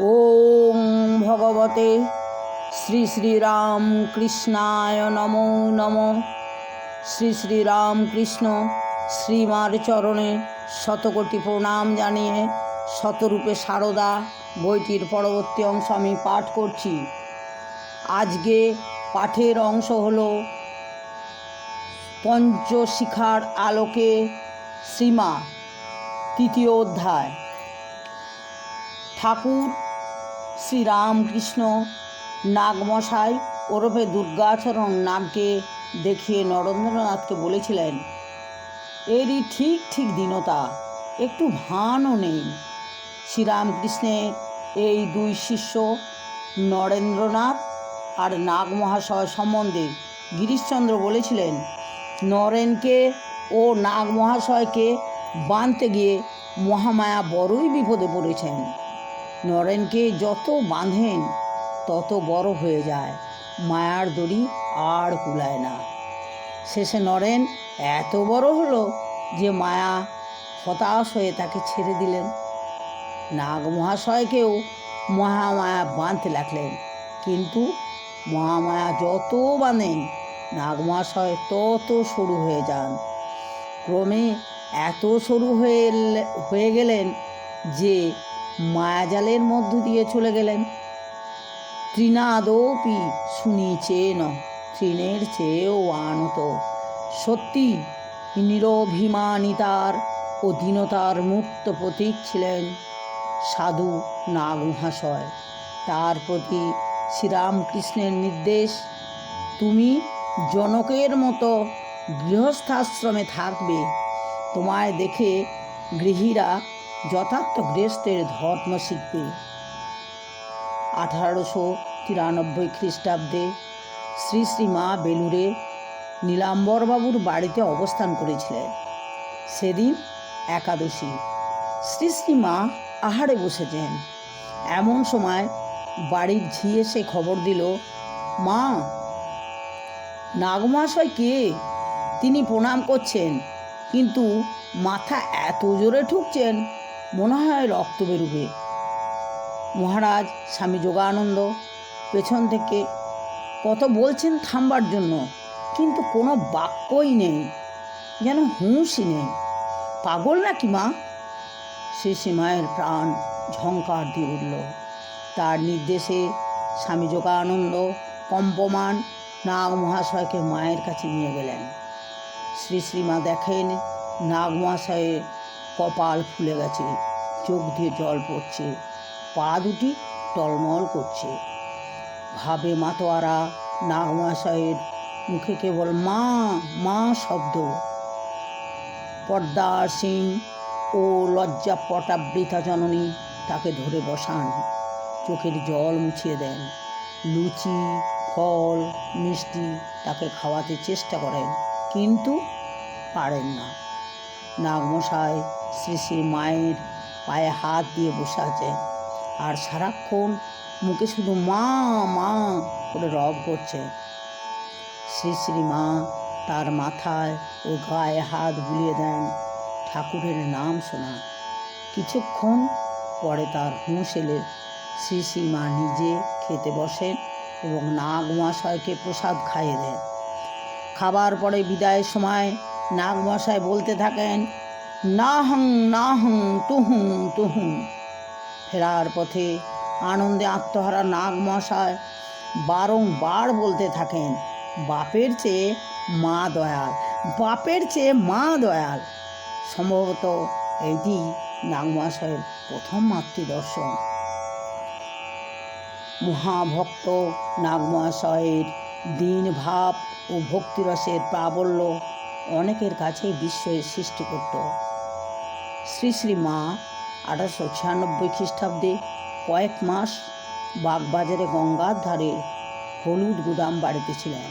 ওম ভগবতে শ্রী শ্রীরাম কৃষ্ণায় নমো নম। শ্রী শ্রীরাম কৃষ্ণ শ্রীমার চরণে শতকোটি প্রণাম জানিয়ে শতরূপে সারদা বইটির পরবর্তী অংশ আমি পাঠ করছি। আজকে পাঠের অংশ হলো পঞ্চশিখার আলোকে সীমা, তৃতীয় অধ্যায়। ঠাকুর শ্রীরামকৃষ্ণ নাগমশাই ওরফে দুর্গাচরণ নাগকে দেখিয়ে নরেন্দ্রনাথকে বলেছিলেন, এরই ঠিক ঠিক দীনতা, একটু ভানও নেই। শ্রীরামকৃষ্ণের এই দুই শিষ্য নরেন্দ্রনাথ আর নাগ মহাশয় সম্বন্ধে গিরিশচন্দ্র বলেছিলেন, নরেনকে ও নাগ মহাশয়কে বাঁধতে গিয়ে মহামায়া বড়ই বিপদে পড়েছেন। নরেনকে যত বাঁধেন, তত বড় হয়ে যায়। মায়ার দড়ি আর কুলায় না। শেষে নরেন এত বড় হলো যে মায়া হতাশ হয়ে তাকে ছেড়ে দিলেন। নাগ মহাশয়কেও মহামায়া বাঁধতে লাগলেন। কিন্তু মহামায়া যত বাঁধেন, নাগ মহাশয় তত সরু হয়ে যান। ক্রমে এত সরু হয়ে হয়ে গেলেন যে মায়াজালের মধ্য দিয়ে চলে গেলেন। তৃণাদৌপি ন, তৃণের চেয়েও আনত। সত্যি নিরভিমানিতার অধীনতার মুক্ত প্রতীক ছিলেন সাধু নাগ মহাশয় তার প্রতি শ্রীরামকৃষ্ণের নির্দেশ, তুমি জনকের মতো গৃহস্থাশ্রমে থাকবে। তোমায় দেখে গৃহীরা যথার্থ গৃহস্থের ধর্ম শিখবে আঠারোশো তিরানব্বই খ্রিস্টাব্দে শ্রী শ্রী মা বেলুড়ে নীলাম্বরবাবুর বাড়িতে অবস্থান করেছিলেন। সেদিন একাদশী। শ্রী শ্রী মা আহারে বসেছেন। এমন সময় বাড়ির ঝি এসে খবর দিল, মা নাগমাশয় কে? তিনি প্রণাম করছেন, কিন্তু মাথা এত জোরে ঠুকছেন মনে হয় রক্ত বেরুবে মহারাজ, স্বামী যোগানন্দ, পেছন থেকে কত বলছেন থামবার জন্য, কিন্তু কোনো বাক্যই নেই, যেন হুঁশই নেই। পাগল নাকি মা? সে সীমায়ের প্রাণ ঝঙ্কার দিয়ে উঠল। তার নির্দেশে স্বামী যোগানন্দ কম্পমান নাগ মহাশয়কে মায়ের কাছে নিয়ে গেলেন। শ্রী শ্রীমা দেখেন নাগ মহাশয়ের কপাল ফুলে গেছে, চোখ দিয়ে জল পড়ছে, পা দুটি টলমল করছে। ভাবে মাতোয়ারা নাগমহাশয়ের মুখে কেবল মা মা শব্দ। পর্দা সিং ও লজ্জা পটাবৃতা জননী তাকে ধরে বসান, চোখের জল মুছিয়ে দেন। লুচি, ফল, মিষ্টি তাকে খাওয়াতে চেষ্টা করেন, কিন্তু পারেন না। নাগমশাই শ্রী শ্রী মায়ের পায়ে হাত দিয়ে বসে আছেন আর সারাক্ষণ মুখে শুধু মা মা করে রব করছে। শ্রী শ্রী মা তার মাথায় ও গায়ে হাত বুলিয়ে দেন। ঠাকুরের নাম শোনা। কিছুক্ষণ পরে তার হুঁশ এলে। শ্রী শ্রী মা নিজে খেতে বসেন এবং নাগ মহাশয়কে প্রসাদ খাইয়ে দেন। খাবার পরে বিদায়ের সময় নাগ মহাশয় বলতে থাকেন না হং না হং তুহুং তুহুং। ফেরার পথে আনন্দে আত্মহারা নাগ মহাশয় বারংবার বলতে থাকেন, বাপের চেয়ে মা দয়াল, বাপের চেয়ে মা দয়াল। সম্ভবত এটি নাগ মহাশয়ের প্রথম মাতৃদর্শন। মহাভক্ত নাগ মহাশয়ের দিন ভাব ও ভক্তিরসের প্রাবল্য অনেকের কাছেই বিস্ময়ের সৃষ্টি করত শ্রী শ্রী মা আঠারোশো ছিয়ানব্বই খ্রিস্টাব্দে কয়েক মাস বাগবাজারে গঙ্গার ধারে হলুদ গুদাম বাড়িতে ছিলেন।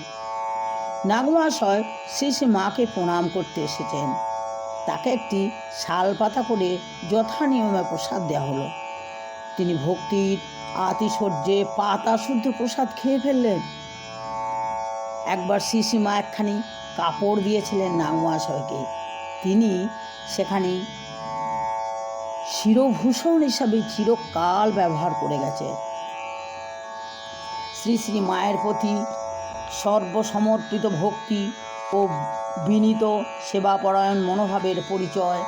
নাগমহাশয় শ্রী শ্রী মাকে প্রণাম করতে এসেছেন। তাকে একটি শাল পাতা করে যথা নিয়মে প্রসাদ দেওয়া হলো। তিনি ভক্তির, আতিশয্যে পাতা শুদ্ধ প্রসাদ খেয়ে ফেললেন। একবার শ্রী মা একখানি কাপড় দিয়েছিলেন নাগমহাশয়কে। তিনি সেখানে শিরভূষণ হিসাবে চিরকাল ব্যবহার করে গেছে। শ্রী শ্রী মায়ের প্রতি সর্বসমর্পিত ভক্তি ও বিনীত সেবাপরায়ণ মনোভাবের পরিচয়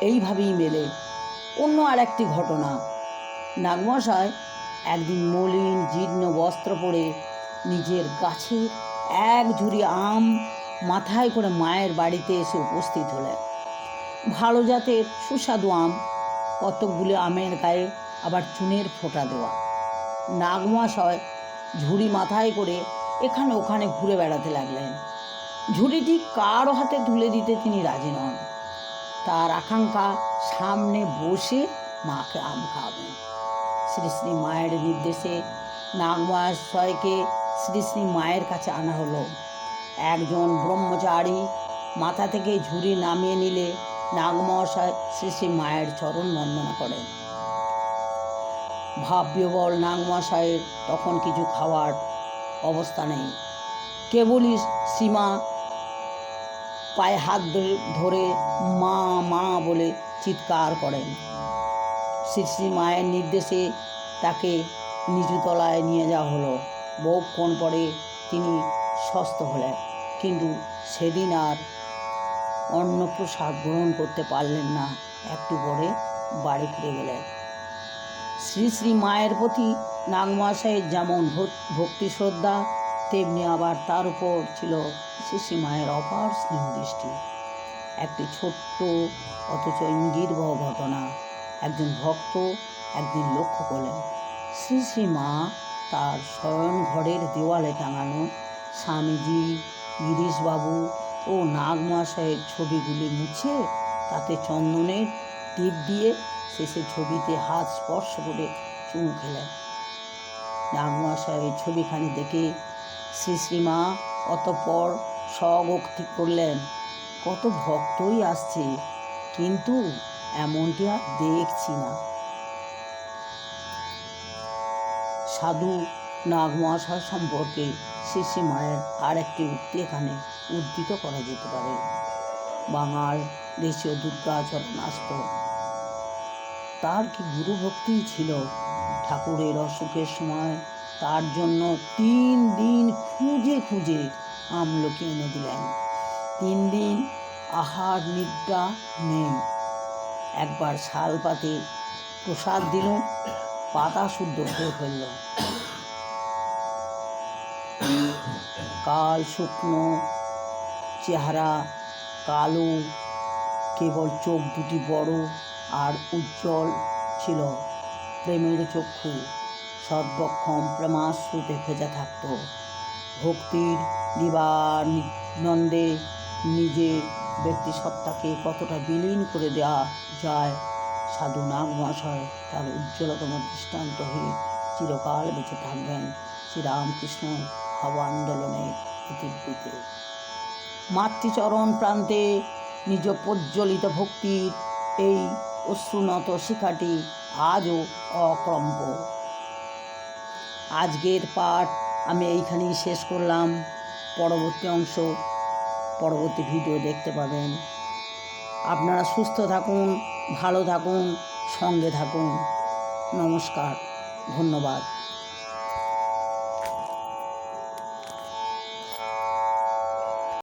এইভাবেই মেলে। অন্য আর একটি ঘটনা। নাগমশায় একদিন মলিন, জীর্ণ বস্ত্র পরে নিজের গাছের এক ঝুড়ি আম মাথায় করে মায়ের বাড়িতে এসে উপস্থিত হলেন। ভালো জাতের সুস্বাদু আম, কতকগুলি আমের গায়ে আবার চুনের ফোঁটা দেওয়া। নাগমহাশয় ঝুড়ি মাথায় করে এখানে ওখানে ঘুরে বেড়াতে লাগলেন। ঝুড়িটি কারও হাতে তুলে দিতে তিনি রাজি নন। তার আকাঙ্ক্ষা, সামনে বসে মাকে আম খাওয়াবেন। শ্রী শ্রী মায়ের নির্দেশে নাগমহাশয়কে শ্রী শ্রী মায়ের কাছে আনা হলো। একজন ব্রহ্মচারী মাথা থেকে ঝুড়ি নামিয়ে নিলে নাগমহাশয় শ্রী শ্রী মায়ের চরণ বন্দনা করেন। ভাববিহবল নাগমহাশয়ের তখন কিছু খাওয়ার অবস্থা নেই। কেবলই সীমা পায়ে হাত ধরে- মা মা বলে চিৎকার করেন। শ্রী শ্রী মায়ের নির্দেশে তাকে নিচু তলায় নিয়ে যাওয়া হলো। বহুক্ষণ পরে তিনি সুস্থ হলেন, কিন্তু সেদিন আর অন্নপ্রসাদ গ্রহণ করতে পারলেন না। একটু পরে বাড়ি ফিরে গেলেন। শ্রী শ্রী মায়ের প্রতি নাগমহাশয়ের যেমন ভক্তি শ্রদ্ধা, তেমনি আবার তার উপর ছিল শ্রী শ্রী মায়ের অপার স্নেহ দৃষ্টি। একটি ছোট্ট, অথচ ইঙ্গিতবহ ঘটনা। একজন ভক্ত একদিন লক্ষ্য করলেন, শ্রী শ্রী মা তার শয়ন ঘরের দেওয়ালে টাঙানো স্বামীজি, গিরিশবাবু ও নাগমহাশয়ের ছবিগুলি মুছে তাতে চন্দনের টিপ দিয়ে শেষে ছবিতে হাত স্পর্শ করে চুমু খেলেন। নাগমহাশয়ের ছবিখানি দেখে শ্রী শ্রীমা অতঃপর স্বগোক্তি করলেন, কত ভক্তই আসছে, কিন্তু এমনটি আর দেখছি না। সাধু নাগমহাশয় সম্পর্কে শ্রী শ্রী মায়ের আর একটি উক্তি এখানে উদ্ধৃত করা যেতে পারে। বাঙাল দেশীয় দুর্গাচরণ আসত তার কি গুরুভক্তিই ছিল? ঠাকুরের অসুখের সময় তার জন্য তিন দিন খুঁজে খুঁজে আমলকি এনে দিলেন। তিন দিন আহার নিদ্রা নেই। একবার শাল পাতে প্রসাদ দিল, পাতা শুদ্ধ হয়ে ফেলল কাল শুকনো চেহারা, কালো, কেবল চোখ দুটি বড় আর উজ্জ্বল ছিল। প্রেমের চক্ষু সর্বক্ষম প্রেমাশ্রুতে ভেজা থাকত। ভক্তির দিবানন্দে নিজে ব্যক্তি সত্তাকে কতটা বিলীন করে দেওয়া যায় সাধু নাগ মহাশয়? তার উজ্জ্বলতম দৃষ্টান্ত হয়ে চিরকাল বেঁচে থাকবেন শ্রীরামকৃষ্ণ ভাব আন্দোলনের ইতিবৃতে মাতৃচরণ প্রান্তে নিজ প্রজ্বলিত ভক্তির এই অশ্রুনত শিখাটি আজও অক্রম্প আজকের পাঠ আমি এইখানেই শেষ করলাম। পরবর্তী অংশ, পরবর্তী ভিডিও দেখতে পাবেন। আপনারা সুস্থ থাকুন, ভালো থাকুন, সঙ্গে থাকুন। নমস্কার, ধন্যবাদ।